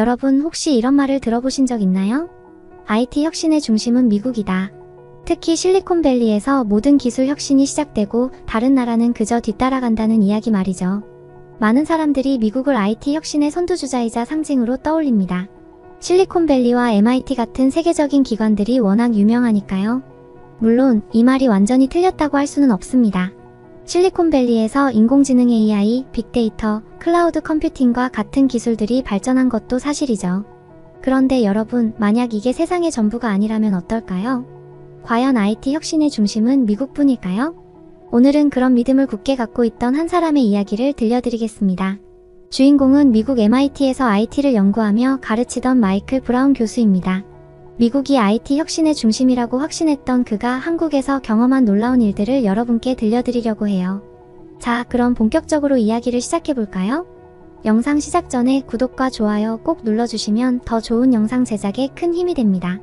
여러분 혹시 이런 말을 들어보신 적 있나요? IT 혁신의 중심은 미국이다. 특히 실리콘밸리에서 모든 기술 혁신이 시작되고 다른 나라는 그저 뒤따라간다는 이야기 말이죠. 많은 사람들이 미국을 IT 혁신의 선두주자이자 상징으로 떠올립니다. 실리콘밸리와 MIT 같은 세계적인 기관들이 워낙 유명하니까요. 물론 이 말이 완전히 틀렸다고 할 수는 없습니다. 실리콘밸리에서 인공지능 AI, 빅데이터, 클라우드 컴퓨팅과 같은 기술들이 발전한 것도 사실이죠. 그런데 여러분, 만약 이게 세상의 전부가 아니라면 어떨까요? 과연 IT 혁신의 중심은 미국뿐일까요? 오늘은 그런 믿음을 굳게 갖고 있던 한 사람의 이야기를 들려드리겠습니다. 주인공은 미국 MIT에서 IT를 연구하며 가르치던 마이클 브라운 교수입니다. 미국이 IT 혁신의 중심이라고 확신했던 그가 한국에서 경험한 놀라운 일들을 여러분께 들려드리려고 해요. 자, 그럼 본격적으로 이야기를 시작해볼까요? 영상 시작 전에 구독과 좋아요 꼭 눌러주시면 더 좋은 영상 제작에 큰 힘이 됩니다.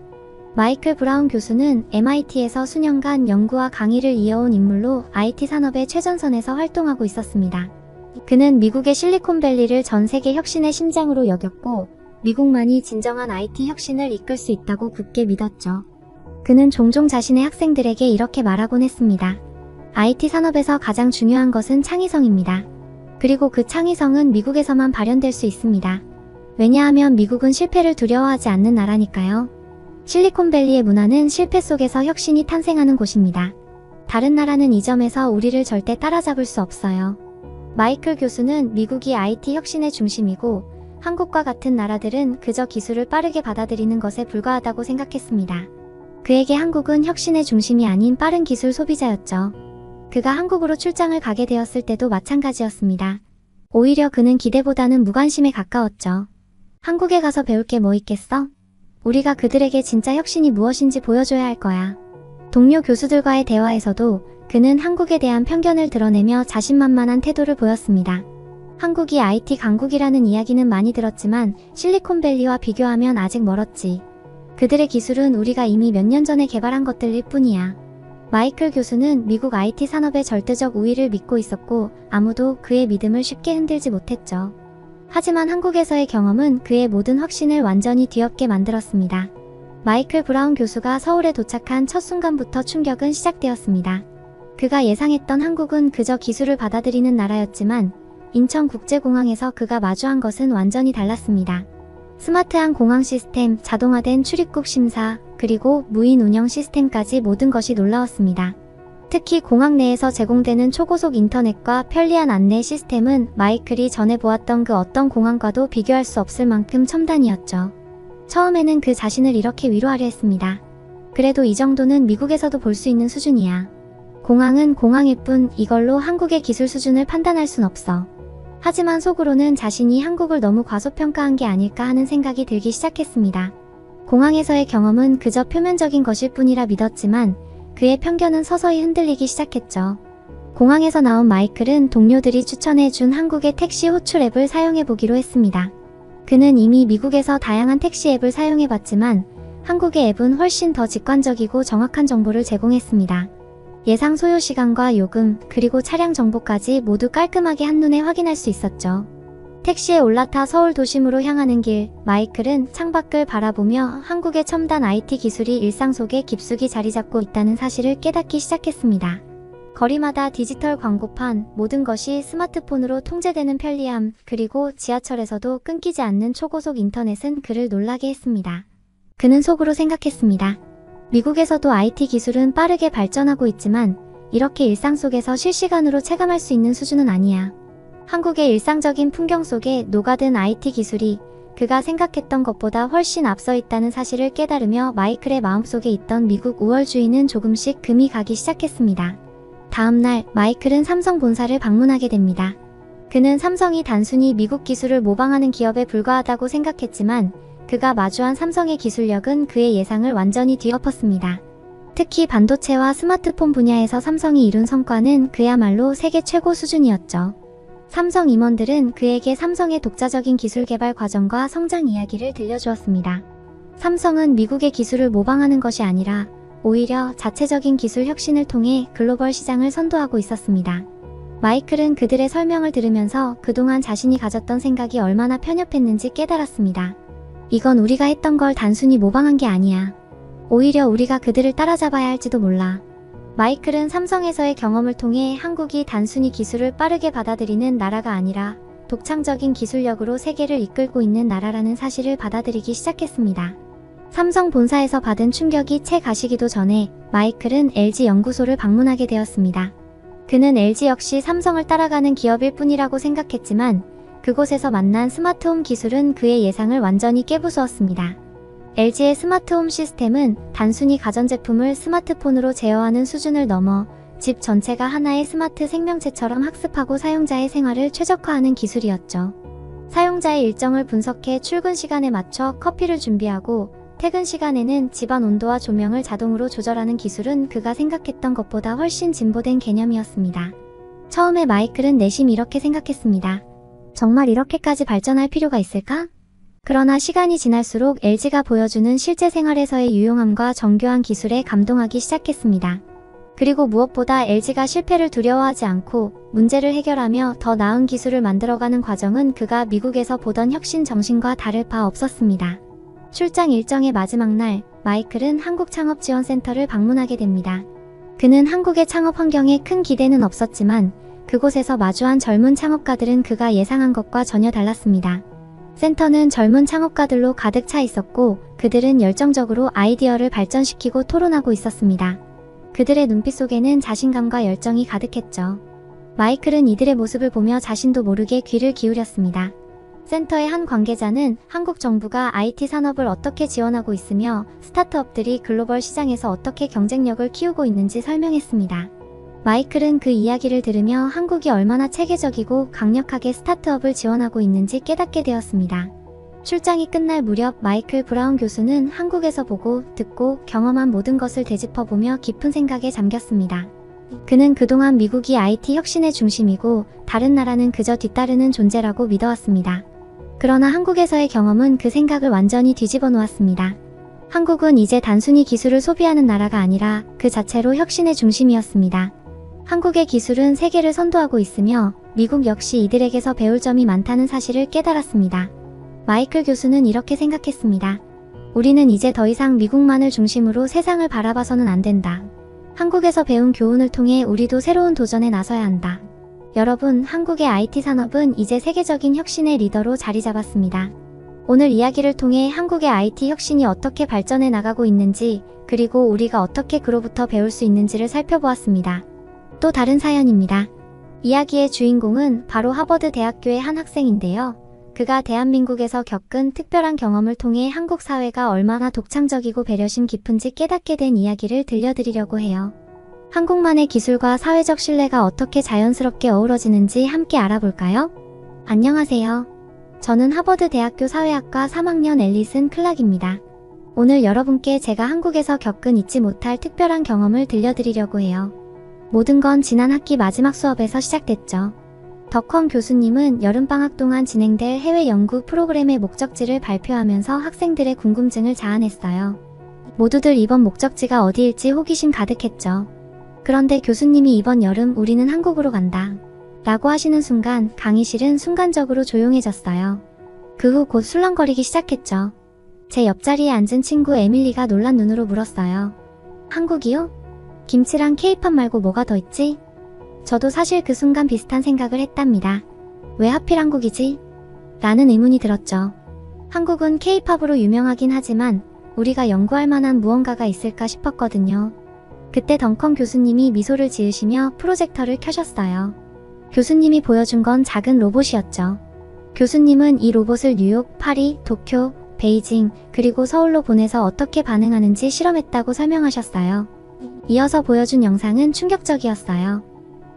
마이클 브라운 교수는 MIT에서 수년간 연구와 강의를 이어온 인물로 IT 산업의 최전선에서 활동하고 있었습니다. 그는 미국의 실리콘밸리를 전 세계 혁신의 심장으로 여겼고 미국만이 진정한 IT 혁신을 이끌 수 있다고 굳게 믿었죠. 그는 종종 자신의 학생들에게 이렇게 말하곤 했습니다. IT 산업에서 가장 중요한 것은 창의성입니다. 그리고 그 창의성은 미국에서만 발현될 수 있습니다. 왜냐하면 미국은 실패를 두려워하지 않는 나라니까요. 실리콘밸리의 문화는 실패 속에서 혁신이 탄생하는 곳입니다. 다른 나라는 이 점에서 우리를 절대 따라잡을 수 없어요. 마이클 교수는 미국이 IT 혁신의 중심이고 한국과 같은 나라들은 그저 기술을 빠르게 받아들이는 것에 불과하다고 생각했습니다. 그에게 한국은 혁신의 중심이 아닌 빠른 기술 소비자였죠. 그가 한국으로 출장을 가게 되었을 때도 마찬가지였습니다. 오히려 그는 기대보다는 무관심에 가까웠죠. 한국에 가서 배울 게 뭐 있겠어? 우리가 그들에게 진짜 혁신이 무엇인지 보여줘야 할 거야. 동료 교수들과의 대화에서도 그는 한국에 대한 편견을 드러내며 자신만만한 태도를 보였습니다. 한국이 IT 강국이라는 이야기는 많이 들었지만 실리콘밸리와 비교하면 아직 멀었지. 그들의 기술은 우리가 이미 몇 년 전에 개발한 것들일 뿐이야. 마이클 교수는 미국 IT 산업의 절대적 우위를 믿고 있었고 아무도 그의 믿음을 쉽게 흔들지 못했죠. 하지만 한국에서의 경험은 그의 모든 확신을 완전히 뒤엎게 만들었습니다. 마이클 브라운 교수가 서울에 도착한 첫 순간부터 충격은 시작되었습니다. 그가 예상했던 한국은 그저 기술을 받아들이는 나라였지만 인천국제공항에서 그가 마주한 것은 완전히 달랐습니다. 스마트한 공항 시스템, 자동화된 출입국 심사, 그리고 무인 운영 시스템까지 모든 것이 놀라웠습니다. 특히 공항 내에서 제공되는 초고속 인터넷과 편리한 안내 시스템은 마이클이 전에 보았던 그 어떤 공항과도 비교할 수 없을 만큼 첨단이었죠. 처음에는 그 자신을 이렇게 위로하려 했습니다. 그래도 이 정도는 미국에서도 볼 수 있는 수준이야. 공항은 공항일 뿐 이걸로 한국의 기술 수준을 판단할 순 없어. 하지만 속으로는 자신이 한국을 너무 과소평가한 게 아닐까 하는 생각이 들기 시작했습니다. 공항에서의 경험은 그저 표면적인 것일 뿐이라 믿었지만 그의 편견은 서서히 흔들리기 시작했죠. 공항에서 나온 마이클은 동료들이 추천해준 한국의 택시 호출 앱을 사용해보기로 했습니다. 그는 이미 미국에서 다양한 택시 앱을 사용해봤지만 한국의 앱은 훨씬 더 직관적이고 정확한 정보를 제공했습니다. 예상 소요 시간과 요금, 그리고 차량 정보까지 모두 깔끔하게 한눈에 확인할 수 있었죠. 택시에 올라타 서울 도심으로 향하는 길, 마이클은 창밖을 바라보며 한국의 첨단 IT 기술이 일상 속에 깊숙이 자리 잡고 있다는 사실을 깨닫기 시작했습니다. 거리마다 디지털 광고판, 모든 것이 스마트폰으로 통제되는 편리함, 그리고 지하철에서도 끊기지 않는 초고속 인터넷은 그를 놀라게 했습니다. 그는 속으로 생각했습니다. 미국에서도 IT 기술은 빠르게 발전하고 있지만 이렇게 일상 속에서 실시간으로 체감할 수 있는 수준은 아니야. 한국의 일상적인 풍경 속에 녹아든 IT 기술이 그가 생각했던 것보다 훨씬 앞서 있다는 사실을 깨달으며 마이클의 마음속에 있던 미국 우월주의는 조금씩 금이 가기 시작했습니다. 다음날 마이클은 삼성 본사를 방문하게 됩니다. 그는 삼성이 단순히 미국 기술을 모방하는 기업에 불과하다고 생각했지만 그가 마주한 삼성의 기술력은 그의 예상을 완전히 뒤엎었습니다. 특히 반도체와 스마트폰 분야에서 삼성이 이룬 성과는 그야말로 세계 최고 수준이었죠. 삼성 임원들은 그에게 삼성의 독자적인 기술 개발 과정과 성장 이야기를 들려주었습니다. 삼성은 미국의 기술을 모방하는 것이 아니라 오히려 자체적인 기술 혁신을 통해 글로벌 시장을 선도하고 있었습니다. 마이클은 그들의 설명을 들으면서 그동안 자신이 가졌던 생각이 얼마나 편협했는지 깨달았습니다. 이건 우리가 했던 걸 단순히 모방한 게 아니야. 오히려 우리가 그들을 따라잡아야 할지도 몰라. 마이클은 삼성에서의 경험을 통해 한국이 단순히 기술을 빠르게 받아들이는 나라가 아니라 독창적인 기술력으로 세계를 이끌고 있는 나라라는 사실을 받아들이기 시작했습니다. 삼성 본사에서 받은 충격이 채 가시기도 전에 마이클은 LG 연구소를 방문하게 되었습니다. 그는 LG 역시 삼성을 따라가는 기업일 뿐이라고 생각했지만 그곳에서 만난 스마트홈 기술은 그의 예상을 완전히 깨부수었습니다. LG의 스마트홈 시스템은 단순히 가전제품을 스마트폰으로 제어하는 수준을 넘어 집 전체가 하나의 스마트 생명체처럼 학습하고 사용자의 생활을 최적화하는 기술이었죠. 사용자의 일정을 분석해 출근 시간에 맞춰 커피를 준비하고 퇴근 시간에는 집안 온도와 조명을 자동으로 조절하는 기술은 그가 생각했던 것보다 훨씬 진보된 개념이었습니다. 처음에 마이클은 내심 이렇게 생각했습니다. 정말 이렇게까지 발전할 필요가 있을까? 그러나 시간이 지날수록 LG가 보여주는 실제 생활에서의 유용함과 정교한 기술에 감동하기 시작했습니다. 그리고 무엇보다 LG가 실패를 두려워하지 않고 문제를 해결하며 더 나은 기술을 만들어가는 과정은 그가 미국에서 보던 혁신 정신과 다를 바 없었습니다. 출장 일정의 마지막 날, 마이클은 한국창업지원센터를 방문하게 됩니다. 그는 한국의 창업 환경에 큰 기대는 없었지만 그곳에서 마주한 젊은 창업가들은 그가 예상한 것과 전혀 달랐습니다. 센터는 젊은 창업가들로 가득 차 있었고 그들은 열정적으로 아이디어를 발전시키고 토론하고 있었습니다. 그들의 눈빛 속에는 자신감과 열정이 가득했죠. 마이클은 이들의 모습을 보며 자신도 모르게 귀를 기울였습니다. 센터의 한 관계자는 한국 정부가 IT 산업을 어떻게 지원하고 있으며 스타트업들이 글로벌 시장에서 어떻게 경쟁력을 키우고 있는지 설명했습니다. 마이클은 그 이야기를 들으며 한국이 얼마나 체계적이고 강력하게 스타트업을 지원하고 있는지 깨닫게 되었습니다. 출장이 끝날 무렵 마이클 브라운 교수는 한국에서 보고 듣고 경험한 모든 것을 되짚어보며 깊은 생각에 잠겼습니다. 그는 그동안 미국이 IT 혁신의 중심이고 다른 나라는 그저 뒤따르는 존재라고 믿어왔습니다. 그러나 한국에서의 경험은 그 생각을 완전히 뒤집어 놓았습니다. 한국은 이제 단순히 기술을 소비하는 나라가 아니라 그 자체로 혁신의 중심이었습니다. 한국의 기술은 세계를 선도하고 있으며 미국 역시 이들에게서 배울 점이 많다는 사실을 깨달았습니다. 마이클 교수는 이렇게 생각했습니다. 우리는 이제 더 이상 미국만을 중심으로 세상을 바라봐서는 안 된다. 한국에서 배운 교훈을 통해 우리도 새로운 도전에 나서야 한다. 여러분, 한국의 IT 산업은 이제 세계적인 혁신의 리더로 자리 잡았습니다. 오늘 이야기를 통해 한국의 IT 혁신이 어떻게 발전해 나가고 있는지, 그리고 우리가 어떻게 그로부터 배울 수 있는지를 살펴보았습니다. 또 다른 사연입니다. 이야기의 주인공은 바로 하버드 대학교의 한 학생인데요. 그가 대한민국에서 겪은 특별한 경험을 통해 한국 사회가 얼마나 독창적이고 배려심 깊은지 깨닫게 된 이야기를 들려드리려고 해요. 한국만의 기술과 사회적 신뢰가 어떻게 자연스럽게 어우러지는지 함께 알아볼까요? 안녕하세요. 저는 하버드 대학교 사회학과 3학년 앨리슨 클락입니다. 오늘 여러분께 제가 한국에서 겪은 잊지 못할 특별한 경험을 들려드리려고 해요. 모든 건 지난 학기 마지막 수업에서 시작됐죠. 덕헌 교수님은 여름방학 동안 진행될 해외 연구 프로그램의 목적지를 발표하면서 학생들의 궁금증을 자아냈어요. 모두들 이번 목적지가 어디일지 호기심 가득했죠. 그런데 교수님이 이번 여름 우리는 한국으로 간다. 라고 하시는 순간 강의실은 순간적으로 조용해졌어요. 그 후 곧 술렁거리기 시작했죠. 제 옆자리에 앉은 친구 에밀리가 놀란 눈으로 물었어요. 한국이요? 김치랑 케이팝 말고 뭐가 더 있지? 저도 사실 그 순간 비슷한 생각을 했답니다. 왜 하필 한국이지? 라는 의문이 들었죠. 한국은 케이팝으로 유명하긴 하지만 우리가 연구할 만한 무언가가 있을까 싶었거든요. 그때 덩컨 교수님이 미소를 지으시며 프로젝터를 켜셨어요. 교수님이 보여준 건 작은 로봇이었죠. 교수님은 이 로봇을 뉴욕, 파리, 도쿄, 베이징, 그리고 서울로 보내서 어떻게 반응하는지 실험했다고 설명하셨어요. 이어서 보여준 영상은 충격적이었어요.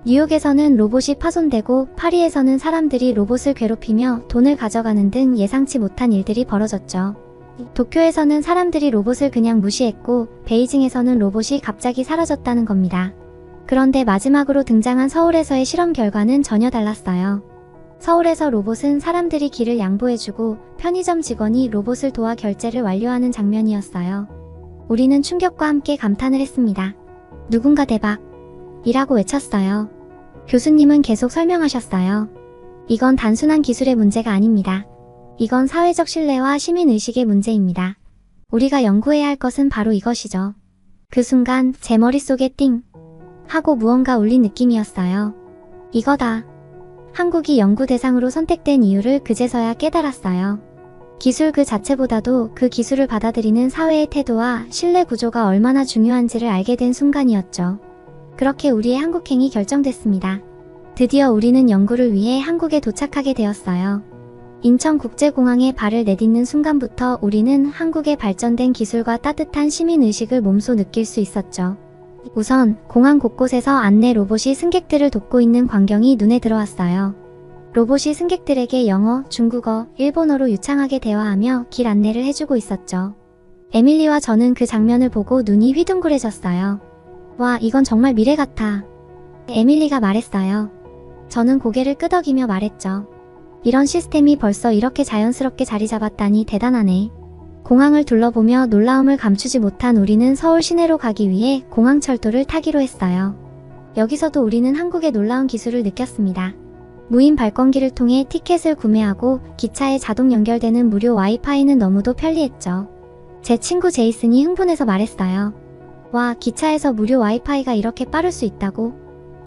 뉴욕에서는 로봇이 파손되고 파리에서는 사람들이 로봇을 괴롭히며 돈을 가져가는 등 예상치 못한 일들이 벌어졌죠. 도쿄에서는 사람들이 로봇을 그냥 무시했고 베이징에서는 로봇이 갑자기 사라졌다는 겁니다. 그런데 마지막으로 등장한 서울에서의 실험 결과는 전혀 달랐어요. 서울에서 로봇은 사람들이 길을 양보해주고 편의점 직원이 로봇을 도와 결제를 완료하는 장면이었어요. 우리는 충격과 함께 감탄을 했습니다. 누군가 대박! 이라고 외쳤어요. 교수님은 계속 설명하셨어요. 이건 단순한 기술의 문제가 아닙니다. 이건 사회적 신뢰와 시민의식의 문제입니다. 우리가 연구해야 할 것은 바로 이것이죠. 그 순간 제 머릿속에 띵 하고 무언가 울린 느낌이었어요. 이거다. 한국이 연구 대상으로 선택된 이유를 그제서야 깨달았어요. 기술 그 자체보다도 그 기술을 받아들이는 사회의 태도와 신뢰 구조가 얼마나 중요한지를 알게 된 순간이었죠. 그렇게 우리의 한국행이 결정됐습니다. 드디어 우리는 연구를 위해 한국에 도착하게 되었어요. 인천국제공항에 발을 내딛는 순간부터 우리는 한국의 발전된 기술과 따뜻한 시민의식을 몸소 느낄 수 있었죠. 우선 공항 곳곳에서 안내 로봇이 승객들을 돕고 있는 광경이 눈에 들어왔어요. 로봇이 승객들에게 영어, 중국어, 일본어로 유창하게 대화하며 길 안내를 해주고 있었죠. 에밀리와 저는 그 장면을 보고 눈이 휘둥그레졌어요. 와, 이건 정말 미래 같아. 에밀리가 말했어요. 저는 고개를 끄덕이며 말했죠. 이런 시스템이 벌써 이렇게 자연스럽게 자리 잡았다니 대단하네. 공항을 둘러보며 놀라움을 감추지 못한 우리는 서울 시내로 가기 위해 공항철도를 타기로 했어요. 여기서도 우리는 한국의 놀라운 기술을 느꼈습니다. 무인 발권기를 통해 티켓을 구매하고 기차에 자동 연결되는 무료 와이파이는 너무도 편리했죠. 제 친구 제이슨이 흥분해서 말했어요. 와, 기차에서 무료 와이파이가 이렇게 빠를 수 있다고?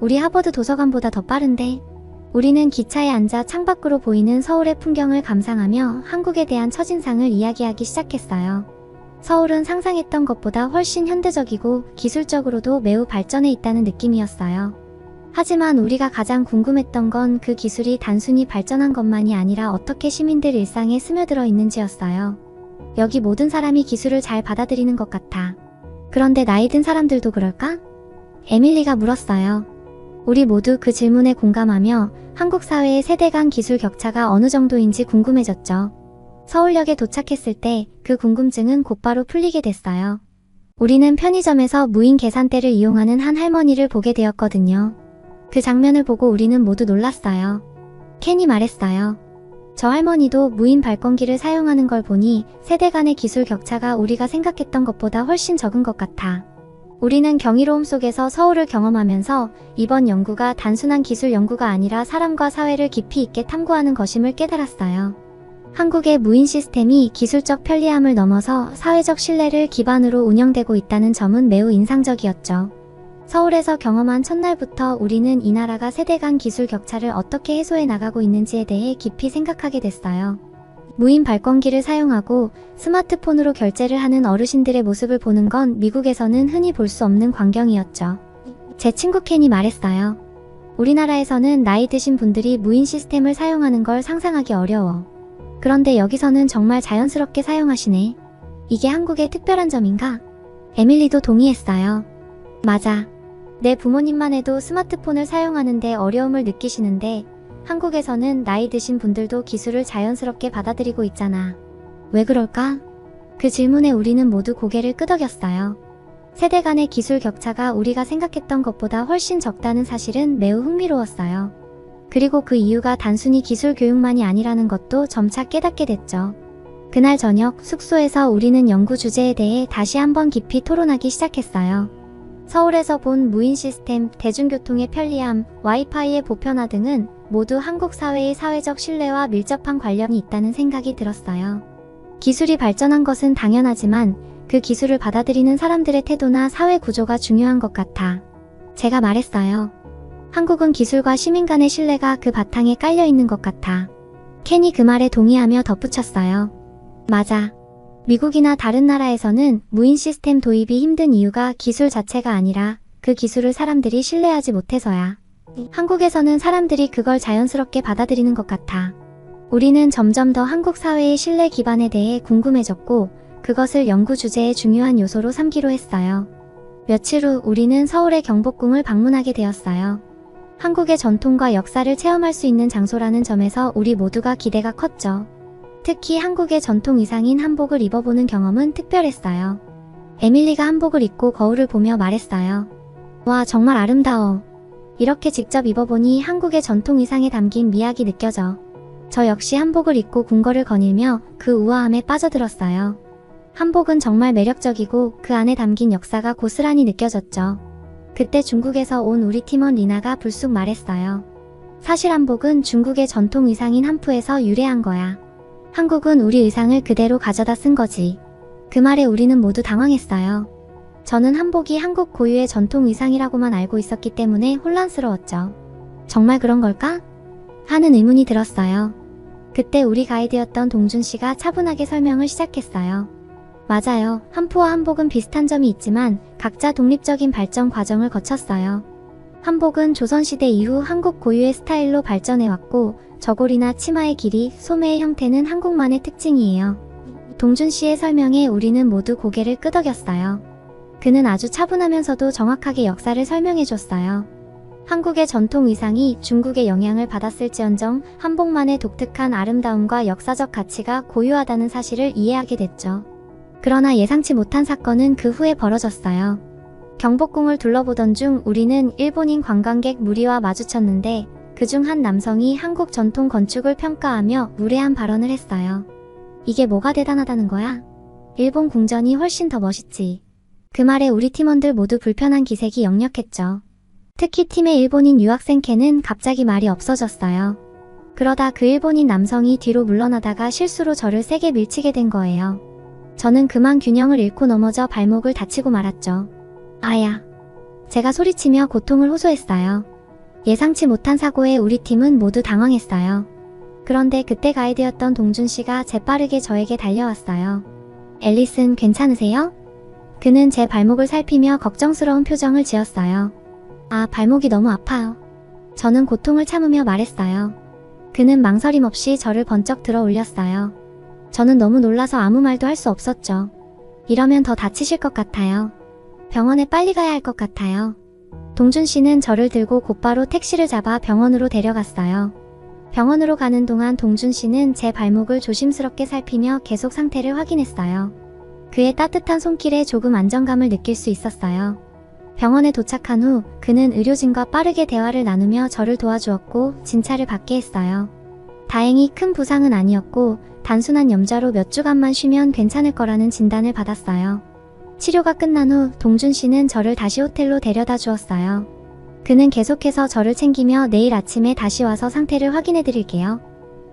우리 하버드 도서관보다 더 빠른데? 우리는 기차에 앉아 창밖으로 보이는 서울의 풍경을 감상하며 한국에 대한 첫인상을 이야기하기 시작했어요. 서울은 상상했던 것보다 훨씬 현대적이고 기술적으로도 매우 발전해 있다는 느낌이었어요. 하지만 우리가 가장 궁금했던 건 그 기술이 단순히 발전한 것만이 아니라 어떻게 시민들 일상에 스며들어 있는지였어요. 여기 모든 사람이 기술을 잘 받아들이는 것 같아. 그런데 나이 든 사람들도 그럴까? 에밀리가 물었어요. 우리 모두 그 질문에 공감하며 한국 사회의 세대 간 기술 격차가 어느 정도인지 궁금해졌죠. 서울역에 도착했을 때 그 궁금증은 곧바로 풀리게 됐어요. 우리는 편의점에서 무인 계산대를 이용하는 한 할머니를 보게 되었거든요. 그 장면을 보고 우리는 모두 놀랐어요. 켄이 말했어요. 저 할머니도 무인 발권기를 사용하는 걸 보니 세대 간의 기술 격차가 우리가 생각했던 것보다 훨씬 적은 것 같아. 우리는 경이로움 속에서 서울을 경험하면서 이번 연구가 단순한 기술 연구가 아니라 사람과 사회를 깊이 있게 탐구하는 것임을 깨달았어요. 한국의 무인 시스템이 기술적 편리함을 넘어서 사회적 신뢰를 기반으로 운영되고 있다는 점은 매우 인상적이었죠. 서울에서 경험한 첫날부터 우리는 이 나라가 세대 간 기술 격차를 어떻게 해소해 나가고 있는지에 대해 깊이 생각하게 됐어요. 무인 발권기를 사용하고 스마트폰으로 결제를 하는 어르신들의 모습을 보는 건 미국에서는 흔히 볼 수 없는 광경이었죠. 제 친구 켄이 말했어요. 우리나라에서는 나이 드신 분들이 무인 시스템을 사용하는 걸 상상하기 어려워. 그런데 여기서는 정말 자연스럽게 사용하시네. 이게 한국의 특별한 점인가? 에밀리도 동의했어요. 맞아. 내 부모님만 해도 스마트폰을 사용하는데 어려움을 느끼시는데 한국에서는 나이 드신 분들도 기술을 자연스럽게 받아들이고 있잖아. 왜 그럴까? 그 질문에 우리는 모두 고개를 끄덕였어요. 세대 간의 기술 격차가 우리가 생각했던 것보다 훨씬 적다는 사실은 매우 흥미로웠어요. 그리고 그 이유가 단순히 기술 교육만이 아니라는 것도 점차 깨닫게 됐죠. 그날 저녁 숙소에서 우리는 연구 주제에 대해 다시 한번 깊이 토론하기 시작했어요. 서울에서 본 무인 시스템, 대중교통의 편리함, 와이파이의 보편화 등은 모두 한국 사회의 사회적 신뢰와 밀접한 관련이 있다는 생각이 들었어요. 기술이 발전한 것은 당연하지만 그 기술을 받아들이는 사람들의 태도나 사회 구조가 중요한 것 같아. 제가 말했어요. 한국은 기술과 시민 간의 신뢰가 그 바탕에 깔려 있는 것 같아. 켄이 그 말에 동의하며 덧붙였어요. 맞아. 미국이나 다른 나라에서는 무인 시스템 도입이 힘든 이유가 기술 자체가 아니라 그 기술을 사람들이 신뢰하지 못해서야. 한국에서는 사람들이 그걸 자연스럽게 받아들이는 것 같아. 우리는 점점 더 한국 사회의 신뢰 기반에 대해 궁금해졌고 그것을 연구 주제의 중요한 요소로 삼기로 했어요. 며칠 후 우리는 서울의 경복궁을 방문하게 되었어요. 한국의 전통과 역사를 체험할 수 있는 장소라는 점에서 우리 모두가 기대가 컸죠. 특히 한국의 전통 의상인 한복을 입어보는 경험은 특별했어요. 에밀리가 한복을 입고 거울을 보며 말했어요. 와, 정말 아름다워. 이렇게 직접 입어보니 한국의 전통 의상에 담긴 미학이 느껴져. 저 역시 한복을 입고 궁궐을 거닐며 그 우아함에 빠져들었어요. 한복은 정말 매력적이고 그 안에 담긴 역사가 고스란히 느껴졌죠. 그때 중국에서 온 우리 팀원 리나가 불쑥 말했어요. 사실 한복은 중국의 전통 의상인 한푸에서 유래한 거야. 한국은 우리 의상을 그대로 가져다 쓴 거지. 그 말에 우리는 모두 당황했어요. 저는 한복이 한국 고유의 전통 의상이라고만 알고 있었기 때문에 혼란스러웠죠. 정말 그런 걸까? 하는 의문이 들었어요. 그때 우리 가이드였던 동준 씨가 차분하게 설명을 시작했어요. 맞아요. 한포와 한복은 비슷한 점이 있지만 각자 독립적인 발전 과정을 거쳤어요. 한복은 조선시대 이후 한국 고유의 스타일로 발전해왔고 저고리나 치마의 길이, 소매의 형태는 한국만의 특징이에요. 동준 씨의 설명에 우리는 모두 고개를 끄덕였어요. 그는 아주 차분하면서도 정확하게 역사를 설명해줬어요. 한국의 전통 의상이 중국의 영향을 받았을지언정 한복만의 독특한 아름다움과 역사적 가치가 고유하다는 사실을 이해하게 됐죠. 그러나 예상치 못한 사건은 그 후에 벌어졌어요. 경복궁을 둘러보던 중 우리는 일본인 관광객 무리와 마주쳤는데 그중 한 남성이 한국 전통 건축을 평가하며 무례한 발언을 했어요. 이게 뭐가 대단하다는 거야? 일본 궁전이 훨씬 더 멋있지. 그 말에 우리 팀원들 모두 불편한 기색이 역력했죠. 특히 팀의 일본인 유학생 캔은 갑자기 말이 없어졌어요. 그러다 그 일본인 남성이 뒤로 물러나다가 실수로 저를 세게 밀치게 된 거예요. 저는 그만 균형을 잃고 넘어져 발목을 다치고 말았죠. 아야. 제가 소리치며 고통을 호소했어요. 예상치 못한 사고에 우리 팀은 모두 당황했어요. 그런데 그때 가이드였던 동준 씨가 재빠르게 저에게 달려왔어요. 앨리슨 괜찮으세요? 그는 제 발목을 살피며 걱정스러운 표정을 지었어요. 아, 발목이 너무 아파요. 저는 고통을 참으며 말했어요. 그는 망설임 없이 저를 번쩍 들어 올렸어요. 저는 너무 놀라서 아무 말도 할 수 없었죠. 이러면 더 다치실 것 같아요. 병원에 빨리 가야 할 것 같아요. 동준 씨는 저를 들고 곧바로 택시를 잡아 병원으로 데려갔어요. 병원으로 가는 동안 동준 씨는 제 발목을 조심스럽게 살피며 계속 상태를 확인했어요. 그의 따뜻한 손길에 조금 안정감을 느낄 수 있었어요. 병원에 도착한 후 그는 의료진과 빠르게 대화를 나누며 저를 도와주었고 진찰을 받게 했어요. 다행히 큰 부상은 아니었고 단순한 염좌로 몇 주간만 쉬면 괜찮을 거라는 진단을 받았어요. 치료가 끝난 후 동준 씨는 저를 다시 호텔로 데려다 주었어요. 그는 계속해서 저를 챙기며 내일 아침에 다시 와서 상태를 확인해 드릴게요.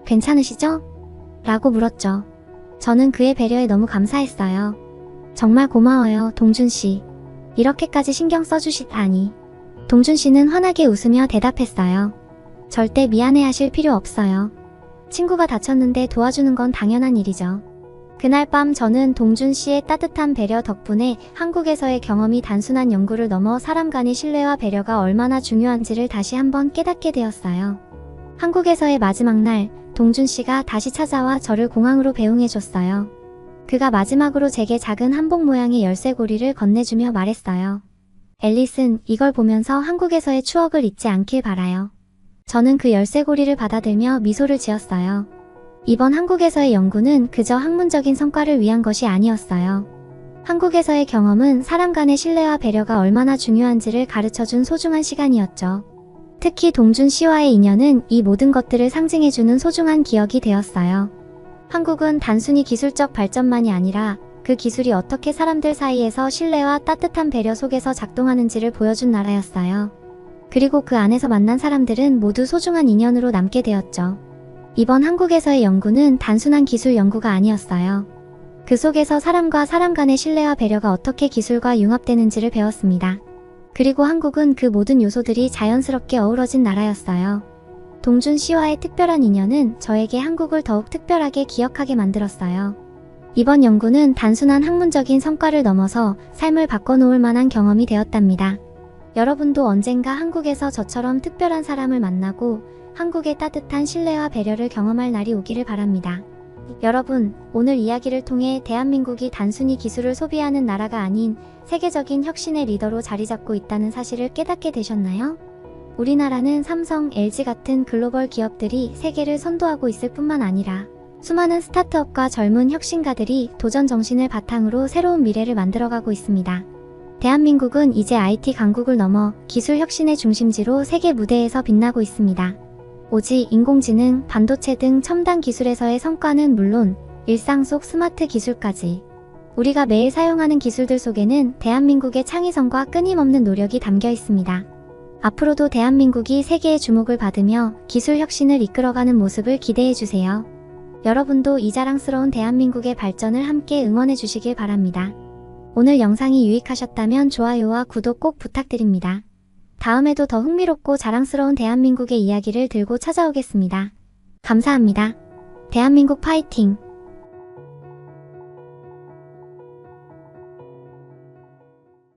괜찮으시죠? 라고 물었죠. 저는 그의 배려에 너무 감사했어요. 정말 고마워요, 동준 씨. 이렇게까지 신경 써주시다니. 동준 씨는 환하게 웃으며 대답했어요. 절대 미안해 하실 필요 없어요. 친구가 다쳤는데 도와주는 건 당연한 일이죠. 그날 밤 저는 동준 씨의 따뜻한 배려 덕분에 한국에서의 경험이 단순한 연구를 넘어 사람 간의 신뢰와 배려가 얼마나 중요한지를 다시 한번 깨닫게 되었어요. 한국에서의 마지막 날, 동준 씨가 다시 찾아와 저를 공항으로 배웅해줬어요. 그가 마지막으로 제게 작은 한복 모양의 열쇠고리를 건네주며 말했어요. 앨리슨, 이걸 보면서 한국에서의 추억을 잊지 않길 바라요. 저는 그 열쇠고리를 받아들며 미소를 지었어요. 이번 한국에서의 연구는 그저 학문적인 성과를 위한 것이 아니었어요. 한국에서의 경험은 사람 간의 신뢰와 배려가 얼마나 중요한지를 가르쳐준 소중한 시간이었죠. 특히 동준 씨와의 인연은 이 모든 것들을 상징해주는 소중한 기억이 되었어요. 한국은 단순히 기술적 발전만이 아니라 그 기술이 어떻게 사람들 사이에서 신뢰와 따뜻한 배려 속에서 작동하는지를 보여준 나라였어요. 그리고 그 안에서 만난 사람들은 모두 소중한 인연으로 남게 되었죠. 이번 한국에서의 연구는 단순한 기술 연구가 아니었어요. 그 속에서 사람과 사람 간의 신뢰와 배려가 어떻게 기술과 융합되는지를 배웠습니다. 그리고 한국은 그 모든 요소들이 자연스럽게 어우러진 나라였어요. 동준 씨와의 특별한 인연은 저에게 한국을 더욱 특별하게 기억하게 만들었어요. 이번 연구는 단순한 학문적인 성과를 넘어서 삶을 바꿔놓을 만한 경험이 되었답니다. 여러분도 언젠가 한국에서 저처럼 특별한 사람을 만나고 한국의 따뜻한 신뢰와 배려를 경험할 날이 오기를 바랍니다. 여러분, 오늘 이야기를 통해 대한민국이 단순히 기술을 소비하는 나라가 아닌 세계적인 혁신의 리더로 자리 잡고 있다는 사실을 깨닫게 되셨나요? 우리나라는 삼성, LG 같은 글로벌 기업들이 세계를 선도하고 있을 뿐만 아니라 수많은 스타트업과 젊은 혁신가들이 도전 정신을 바탕으로 새로운 미래를 만들어가고 있습니다. 대한민국은 이제 IT 강국을 넘어 기술 혁신의 중심지로 세계 무대에서 빛나고 있습니다. 오직 인공지능, 반도체 등 첨단 기술에서의 성과는 물론 일상 속 스마트 기술까지 우리가 매일 사용하는 기술들 속에는 대한민국의 창의성과 끊임없는 노력이 담겨 있습니다. 앞으로도 대한민국이 세계의 주목을 받으며 기술 혁신을 이끌어가는 모습을 기대해 주세요. 여러분도 이 자랑스러운 대한민국의 발전을 함께 응원해 주시길 바랍니다. 오늘 영상이 유익하셨다면 좋아요와 구독 꼭 부탁드립니다. 다음에도 더 흥미롭고 자랑스러운 대한민국의 이야기를 들고 찾아오겠습니다. 감사합니다. 대한민국 파이팅!